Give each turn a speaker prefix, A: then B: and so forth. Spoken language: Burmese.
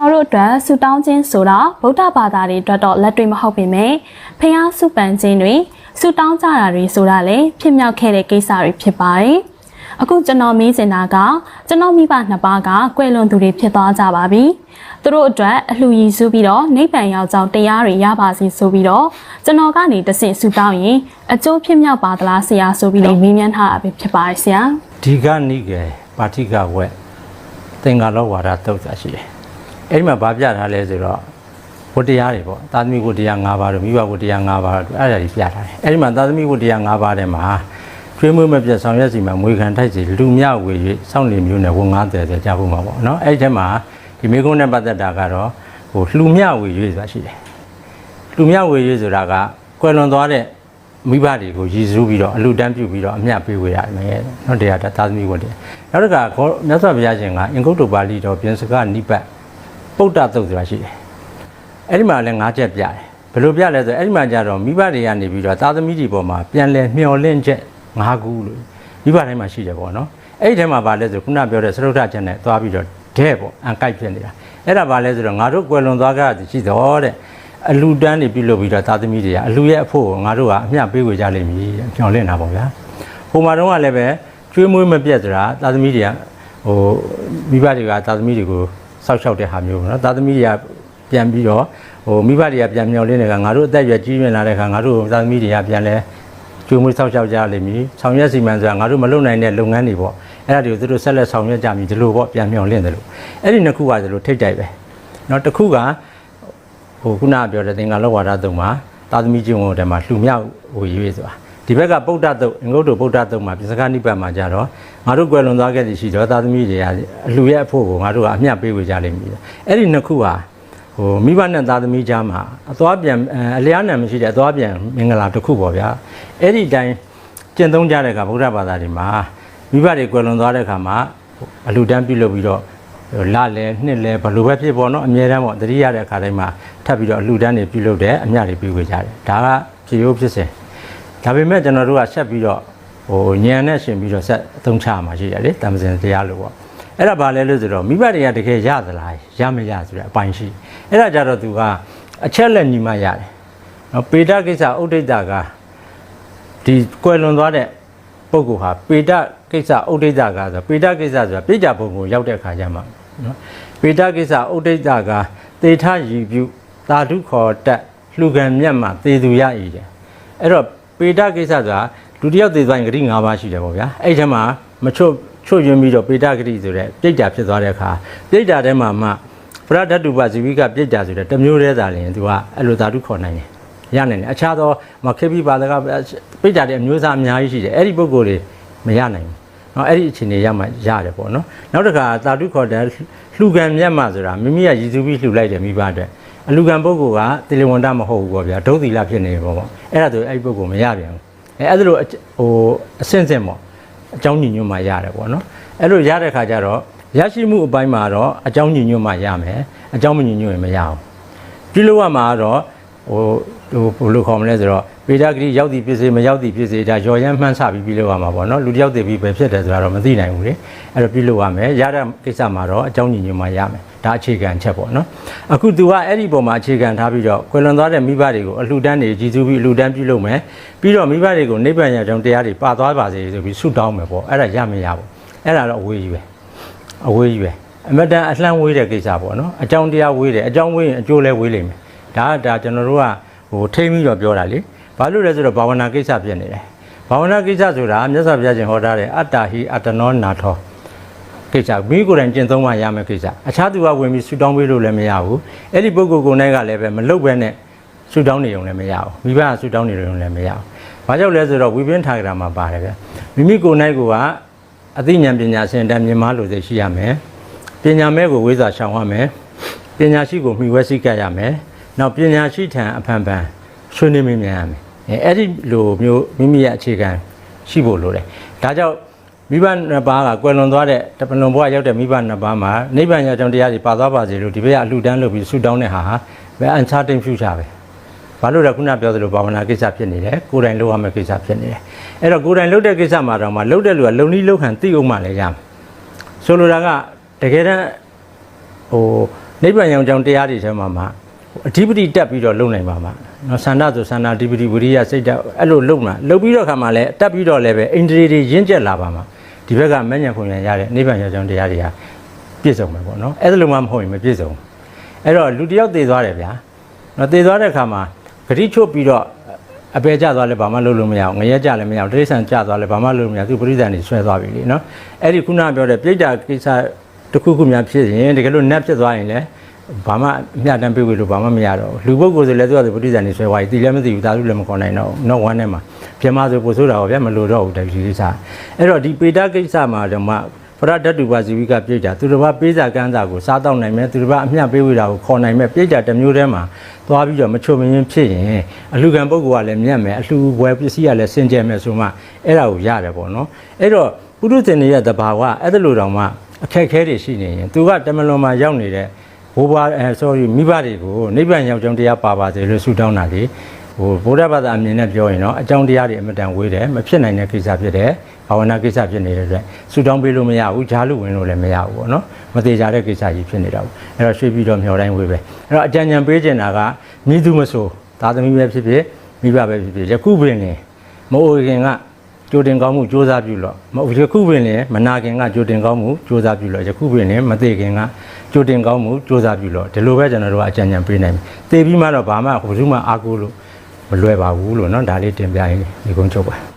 A: ကျွန်တော်တို့အတွက်ဆူတောင်းခြင်းဆိုတာဗုဒ္ဓဘာသာတွေအတွက်တော့လက်တွေ့မဟုတ်ပေမဲ့ဖះစုပန်ခြင်းတွေဆူတောင်းကြတာတွေဆိုတာလည်းဖြစ်မြောက်ခဲ့တဲ့ကိစ္စတွေဖြစ်ပါတယ်။အခုကျွန်တော်မေးချင်တာကကျွန်တော်မိဘနှစ်ပါးကကွယ်လွန်သူတွေဖြစ်သွားကြပါပြီ။သူတို့အတွက်အလှူရည်စုပြီးတော့နိဗ္ဗာန်ရောက်ကြောင်းတရားတွေရပါစေဆိုပြီးတော့ကျွန်တော်ကနေတဆင့်ဆူတောင်းရင်အကျိုးဖြစ်မြောက်ပါသလားဆရာဆိုပြီးတော့မေးမြန်းထားတာပဲဖြစ်ပါတယ်ဆရာ။
B: ဒီကနိကေပါဠိကဝက်သင်္ကာလောဝါဒတုတ်တာရှိတယ်အဲ့ဒီမှာဗာပြထားလဲဆိုတော့ဝတ္တရားတွေပေါ့သာသမီဝတ္တရား၅ပါးတို့မိဘဝတ္တရား၅ပါးတို့အဲ့ဒါတွေပြထားတယ်အဲ့ဒီမှာသာသမီဝတ္တရား၅ပါးထဲမှာကျွေးမွေးမပြတ်ဆောင်ရွက်စီမှာမွေခံထိုက်စီလူမြဝေ၍စောင့်နေမျိုးနဲ့ဝန်ငါးတယ်ဆိုကြားဖို့မှာပေါ့နော်အဲ့ဒီထဲမှာဒီမိကုန်းနဲ့ပတ်သက်တာကတော့ဟိုလူမြဝေ၍ဆိုတာရှိတယ်လူမြဝေရေးဆိုတာကကွယ်လွန်သွားတဲ့ မိဘတွေကိုရည်စူးပြီးတော့အလူတန်းပြုပြီးတော့အမျှပေးဝေရမယ်။နော်တရားသာသမီဝတ်တယ်။နောက်တစ်ခါခေါ်မြတ်စွာဘုရားရှင်ကအင်္ဂုတ္တပါဠိတော်ပြင်စကနိပတ်ပုဒ္ဒသုတ်ဆိုတာရှိတယ်။အဲ့ဒီမှာလည်း၅ချက်ပြတယ်။ဘယ်လိုပြလဲဆိုအဲ့ဒီမှာကြတော့မိဘတွေကနေပြီးတော့သာသမီတွေပေါ်မှာပြန်လဲမျောလင့်ချက်၅ခုလို့မိဘတိုင်းမှာရှိတယ်ပေါ့နော်။အဲ့ဒီထဲမှာဗာလဲဆိုခုနပြောတဲ့သရုတ်ထချက်နဲ့သွားပြီးတော့တဲ့ပေါ့အန်ကိုက်ဖြစ်နေတာ။အဲ့ဒါဗာလဲဆိုတော့ငါတို့ကွယ်လွန်သွားကြတာရှိတော့တဲ့ အလူတန်းတွေပြုလုပ်ပြီးတော့သားသမီးတွေကအလူရဲ့အဖို့ငါတို့ကအမျှပေးဝေကြလိမ့်မည်မျှော်လင့်တာပေါ့ဗျာဟိုမှာတော့လည်းပဲကျွေးမွေးမပြတ်တာသားသမီးတွေကဟိုမိဘတွေကသားသမီးတွေကိုစောက်ရှောက်တဲ့ဟာမျိုးပေါ့နော်သားသမီးတွေကပြန်ပြီးတော့ဟိုမိဘတွေကပြန်မျှော်လင့်နေတာငါတို့အသက်ရွယ်ကြီးမြင့်လာတဲ့ခါငါတို့သားသမီးတွေကပြန်လဲကျွေးမွေးစောက်ရှောက်ကြလိမ့်မည်ဆောင်ရွက်စီမံဆိုတာငါတို့မလုပ်နိုင်တဲ့လုပ်ငန်းတွေပေါ့အဲ့ဒါတွေကိုသူတို့ဆက်လက်ဆောင်ရွက်ကြမည်ဒီလိုပေါ့ပြန်မျှော်လင့်တယ်လို့အဲ့ဒီနှစ်ခုကဆိုလို့ထိတ်တိုက်ပဲနော်တစ်ခုက ဟိုခုနကပြောတဲ့သင်္ကာလောဝါဒတုံမှာသာသမီကျုံဝတဲမှာလှူမြောက်ဟိုရွေးဆိုတာဒီဘက်ကပုဒ္ဒတုံအင်္ဂုတ္တပုဒ္ဒတုံမှာပြစကနိဗ္ဗာန်မှာကြတော့ငါတို့ကွယ်လွန်သွားခဲ့သည်ရှိတော့သာသမီတွေကအလှူရဲ့အဖို့ကိုငါတို့ကအမျှပေးဝေကြလိမ့်မည်အဲ့ဒီနှစ်ခုဟာဟိုမိဘနဲ့သာသမီကြားမှာအသွားပြန်အလျားနံမရှိတဲ့အသွားပြန်မင်္ဂလာတစ်ခုပေါ့ဗျာအဲ့ဒီတိုင်းကျင့်သုံးကြတဲ့အခါဗုဒ္ဓဘာသာတွေမှာမိဘတွေကွယ်လွန်သွားတဲ့အခါမှာအလှူဒန်းပြုလုပ်ပြီးတော့ လာလဲနှစ်လဲဘယ်လိုပဲဖြစ်ပေါ်တော့အမြဲတမ်းပေါ့တတိရတဲ့အခါတိုင်းမှာထပ်ပြီးတော့အလှူဒန်းတွေပြုလုပ်တယ်အမျှတွေပြုဝေကြတယ်ဒါကဖြေရိုးဖြစ်စဉ်ဒါပေမဲ့ကျွန်တော်တို့ကဆက်ပြီးတော့ဟိုညံနဲ့ရှင်ပြီးတော့ဆက်အသုံးချမှာရှိတယ်လေတမစင်တရားလို့ပေါ့အဲ့ဒါဘာလဲလို့ဆိုတော့မိဘတွေကတကယ်ရသလားရမရဆိုတဲ့အပိုင်းရှိအဲ့ဒါကြတော့သူကအချက်လက်ညီမှရတယ်နော်ပေတကိစ္စဥဒိတကဒီကွယ်လွန်သွားတဲ့ပုဂ္ဂိုလ်ဟာပေတကိစ္စဥဒိတကဆိုပေတကိစ္စဆိုတာပြိကြဘုံကိုရောက်တဲ့ခါကျမှ နော်ပေတကိစ္စဥဒိတကသေထရည်ပြုသာဓုခေါ်တက်လှူခံမြတ်မှာသေသူရဤတယ်အဲ့တော့ပေတကိစ္စဆိုတာလူတစ်ယောက်သေသွားရင်ဂတိ၅ပါးရှိတယ်ပေါ့ဗျာအဲ့ဒီထဲမှာမချွတ်ချွတ်ယွင်းပြီးတော့ပေတဂတိဆိုတဲ့ပြိတ္တာဖြစ်သွားတဲ့အခါပြိတ္တာထဲမှာမှပရဒတ္တုပဇီဝိကပြိတ္တာဆိုတဲ့တစ်မျိုးတည်းသာလျင်သူကအဲ့လိုသာဓုခေါ်နိုင်တယ်ရနိုင်တယ်အခြားသောမခေပိပါဒကပြိတ္တာတဲ့အမျိုးအစားအများကြီးရှိတယ်အဲ့ဒီပုဂ္ဂိုလ်တွေမရနိုင်ဘူး เนาะအဲ့ဒီအခြေအနေရမှရတယ်ပေါ့နော်နောက်တစ်ခါသာဓုခေါ်တဲ့လှူကံမြတ်မှဆိုတာမိမိကရည်စူးပြီးလှူလိုက်တယ်မိဘအတွက်အလူကံပုဂ္ဂိုလ်ကတေလဝန္တမဟုတ်ဘူးပေါ့ဗျာဒုသီလဖြစ်နေပေါ့ပေါ့အဲ့ဒါဆိုအဲ့ဒီပုဂ္ဂိုလ်မရပြန်ဘူးအဲအဲ့ဒါလိုဟိုအဆင့်ဆင့်ပေါ့အကြောင်းညီညွတ်မှရတယ်ပေါ့နော်အဲ့လိုရတဲ့ခါကျတော့ရရှိမှုအပိုင်းမှာတော့အကြောင်းညီညွတ်မှရမယ်အကြောင်းမညီညွတ်ရင်မရအောင်ပြုလို့ရမှာကတော့ဟို ဟိုဘယ်လိုခေါ်မလဲဆိုတော့ပေဒဂတိရောက်သည်ဖြစ်စေမရောက်သည်ဖြစ်စေဒါရော်ရမ်းမှန်းဆပြီးပြုလုပ်ရမှာပေါ့နော်လူတစ်ယောက်တည်ပြီးပဲဖြစ်တယ်ဆိုတာတော့မသိနိုင်ဘူးလေအဲ့တော့ပြုလုပ်ရမယ်ရတဲ့ကိစ္စမှာတော့အကြောင်းညီညွတ်မှရမယ်ဒါအခြေခံချက်ပေါ့နော်အခု तू ကအဲ့ဒီပုံမှာအခြေခံထားပြီးတော့ကွယ်လွန်သွားတဲ့မိဘတွေကိုအလှူဒန်းနေကြည်စုပြီးအလှူဒန်းပြုလုပ်မယ်ပြီးတော့မိဘတွေကိုနိဗ္ဗာန်ရကြောင်းတရားတွေပါသွားပါစေဆိုပြီးဆုတောင်းမယ်ပေါ့အဲ့ဒါရမရပေါ့အဲ့ဒါတော့အဝေးကြီးပဲအဝေးကြီးပဲအမတန်အလှမ်းဝေးတဲ့ကိစ္စပေါ့နော်အကြောင်းတရားဝေးတယ်အကြောင်းဝေးရင်အကျိုးလည်းဝေးလိမ့်မယ်ဒါကဒါကျွန်တော်တို့က ဟိုထိမ့်ပြီးတော့ပြောတာလေဘာလို့လဲဆိုတော့ဘာဝနာကိစ္စဖြစ်နေတယ်ဘာဝနာကိစ္စဆိုတာမြတ်စွာဘုရားရှင်ဟောထားတဲ့အတ္တဟိအတ္တနောနာထောကိစ္စမိကိုယ်တိုင်ကျင့်သုံးမှရမယ်ကိစ္စအခြားသူကဝင်ပြီးဆူတောင်းပေးလို့လည်းမရဘူးအဲ့ဒီပုဂ္ဂိုလ်ကိုယ်တိုင်ကလည်းပဲမလုတ်ပဲနဲ့ဆူတောင်းနေုံလည်းမရဘူးမိဘကဆူတောင်းနေုံလည်းမရဘူးဘာကြောင့်လဲဆိုတော့ဝိပင်းထာဂရာမှာပါတယ်ဗျမိမိကိုယ်တိုင်ကအသိဉာဏ်ပညာရှင်တည်းမြင်မလို့သိရှိရမယ်ပညာမဲ့ကိုဝိဇ္ဇာရှောင်ရမယ်ပညာရှိကိုမှီဝဲစိတ်ကပ်ရမယ် နောက်ပညာရှိထံအဖန်ဖန်ဆွေးနွေးမြင်ရမယ်အဲအဲ့ဒီလိုမျိုးမိမိရဲ့အခြေခံရှိဖို့လိုတယ်ဒါကြောင့်မိဘနှစ်ပါးကကွယ်လွန်သွားတဲ့တပလွန်ဘဝရောက်တဲ့မိဘနှစ်ပါးမှာနိဗ္ဗာန်ရောက်ကြောင်းတရားတွေပါသွားပါစေလို့ဒီဘက်ကအလှူဒန်းလုပ်ပြီးဆုတောင်းတဲ့ဟာဟာဘယ်အန်ချာတိန်ဖျူချာပဲဘာလို့လဲခုနပြောသလိုဘာဝနာကိစ္စဖြစ်နေတယ်ကိုယ်တိုင်လုပ်ရမယ့်ကိစ္စဖြစ်နေတယ်အဲ့တော့ကိုယ်တိုင်လုပ်တဲ့ကိစ္စမှာတော့မှလုပ်တဲ့လူကလုံနည်းလုံခံသိအောင်မှလည်းရမယ်ဆိုလိုတာကတကယ်တမ်းဟိုနိဗ္ဗာန်ရောင်ကြောင်တရားတွေထဲမှာမှာ အဓိပတိတက်ပြီးတော့လုံနိုင်ပါမှာနော်ဆန္ဒဆိုဆန္ဒအဓိပတိဝိရိယစိတ်ဓာတ်အဲ့လိုလုံမှာလုံပြီးတော့ခါမှာလည်းတက်ပြီးတော့လည်းပဲအိန္ဒြေတွေရင့်ကျက်လာပါမှာဒီဘက်ကမဉ္ဇဉ်ခွန်ရရတဲ့နိဗ္ဗာန်ရောင်ကြောင်တရားတွေကပြည့်စုံမယ်ပေါ့နော်အဲ့ဒါလိုမှမဟုတ်ရင်မပြည့်စုံဘူးအဲ့တော့လူတစ်ယောက်တည်သွားတယ်ဗျာနော်တည်သွားတဲ့အခါမှာဂတိချုပ်ပြီးတော့အပေကျသွားလဲဘာမှလုပ်လို့မရအောင်ငရဲကျလည်းမရအောင်တိရစ္ဆာန်ကျသွားလဲဘာမှလုပ်လို့မရသူပရိသတ်နေဆွဲသွားပြီလေနော်အဲ့ဒီခုနပြောတဲ့ပြိတ္တာကိစ္စတစ်ခုခုများဖြစ်ရင်တကယ်လို့နတ်ဖြစ်သွားရင်လည်း ဘာမှအမျှတမ်းပြေဝေလို့ဘာမှမရတော့ဘူးလူပုဂ္ဂိုလ်ဆိုလည်းသူကသူပရိသတ်နေဆွဲသွားပြီတီလည်းမသိဘူးတာသူလည်းမခေါ်နိုင်တော့ဘူးနော်ဝမ်းထဲမှာပြမဆိုပို့ဆိုတာပေါ့ဗျာမလို့တော့ဘူးတတိကိစ္စအဲ့တော့ဒီပေတာကိစ္စမှာတော့မှပရဒတ္တုပါဇီဝိကပြိတ္တာသူတစ်ပါးပေးစာကမ်းစာကိုစားတော့နိုင်မယ်သူတစ်ပါးအမျှပေးဝေတာကိုခေါ်နိုင်မယ်ပြိတ္တာတစ်မျိုးတည်းမှာသွားပြီးတော့မချုံမရင်ဖြစ်ရင်အလှခံပုဂ္ဂိုလ်ကလည်းမြတ်မယ်အလှဘွယ်ပစ္စည်းကလည်းစင်ကြယ်မယ်ဆိုမှအဲ့ဒါကိုရတယ်ပေါ့နော်အဲ့တော့ပုရုဇဉ်တွေရဲ့တဘာဝအဲ့ဒါလိုတောင်မှအခက်အခဲတွေရှိနေရင်သူကတမလွန်မှာရောက်နေတဲ့ ဘိုးဘွားအဲ sorry မိဘတွေကိုနိဗ္ဗာန်ရောက်ကြောင်းတရားပါပါစေလို့ဆုတောင်းတာလေဟိုဗုဒ္ဓဘာသာအမြင်နဲ့ပြောရင်တော့အကြောင်းတရားတွေအမတန်ဝေးတယ်မဖြစ်နိုင်တဲ့ကိစ္စဖြစ်တယ်ဘာဝနာကိစ္စဖြစ်နေတဲ့အတွက်ဆုတောင်းပေးလို့မရဘူးဂျားလို့ဝင်လို့လည်းမရဘူးပေါ့နော်မသေးကြတဲ့ကိစ္စကြီးဖြစ်နေတာပေါ့အဲ့တော့ရွှေ့ပြီးတော့မျောတိုင်းဝေးပဲအဲ့တော့အကြံဉာဏ်ပေးချင်တာကမိသူမဆိုသာသမီပဲဖြစ်ဖြစ်မိဘပဲဖြစ်ဖြစ်ယခုပင်နေမအိုခင်က ကြိုတင်ကောင်းမှုစ조사ပြုလို့မဟုတ်ယခုပင်လည်းမနာခင်ကကြိုတင်ကောင်းမှုစ조사ပြုလို့ယခုပင်လည်းမသေးခင်ကကြိုတင်ကောင်းမှုစ조사ပြုလို့ဒီလိုပဲကျွန်တော်တို့ကအကြံဉာဏ်ပေးနိုင်ပြီသေပြီးမှတော့ဘာမှဘယ်သူမှအားကိုးလို့မလွယ်ပါဘူးလို့เนาะဒါလေးတင်ပြရင်ဒီကုန်းချုပ်ပါ